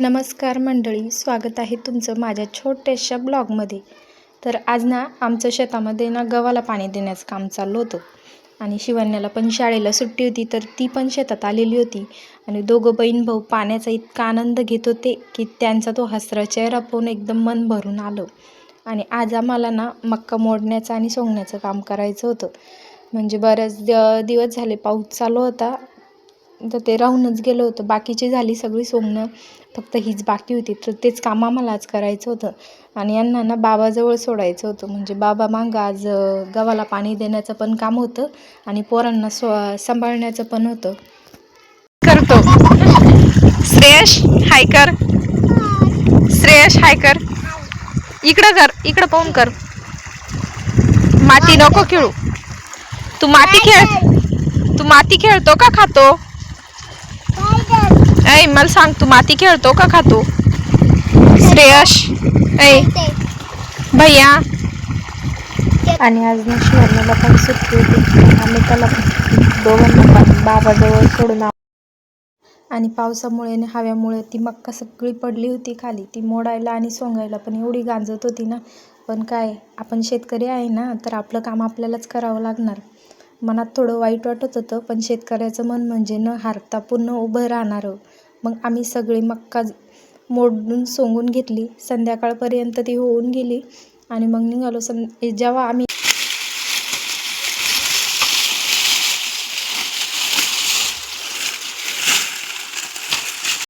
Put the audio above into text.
नमस्कार मंडळी स्वागत आहे तुमचं माझ्या छोट्याशा ब्लॉगमध्ये. तर आज ना आमचं शेतामध्ये ना गव्हाला पाणी देण्याचं काम चाललं होतं. आणि शिवण्याला पण शाळेला सुट्टी होती तर ती पण शेतात आलेली होती. आणि दोघं बहीण भाऊ पाण्याचा इतका आनंद घेत होते की त्यांचा तो हसरा चेहरा पाहून एकदम मन भरून आलं. आणि आज आम्हाला ना मक्का मोडण्याचं आणि सोंगण्याचं काम करायचं होतं. म्हणजे बऱ्याच द दिवस झाले पाऊस चालू होता तर ते राहूनच गेलं होतं. बाकीची झाली सगळी सोंगणं फक्त हीच बाकी होती. तर तेच काम आम्हाला आज करायचं होतं. आणि यांना ना बाबाजवळ सोडायचं होतं. म्हणजे बाबा मागं आज गव्हाला पाणी देण्याचं पण काम होतं. आणि पोरांना स्व सांभाळण्याचं पण होतं. करतो. श्रेयश हायकर श्रेयश हायकर इकडं कर. इकडं पाहून कर. माती नको खेळू. तू माती खेळ. तू माती खेळतो का खातो? ऐ मला सांग तू माती खेळतो का खातो? श्रेयश ऐ भैया. आणि आज ना शिवण्याला पण सुट्टी होती. आम्ही त्याला दोघांना पण बाबाजवळ सोडून आणि पावसामुळे आणि हव्यामुळे ती मक्का सगळी पडली होती खाली. ती मोडायला आणि सोंगायला पण एवढी गांजत होती ना. पण काय आपण शेतकरी आहे ना तर आपलं काम आपल्यालाच करावं लागणार. मनात थोडं वाईट वाटत होतं पण शेतकऱ्याचं मन म्हणजे न हारता पूर्ण उभं राहणारं. मग आम्ही सगळी मक्का मोडून सोंगून घेतली. संध्याकाळपर्यंत ती होऊन गेली आणि मग निघालो. सं जेव्हा आम्ही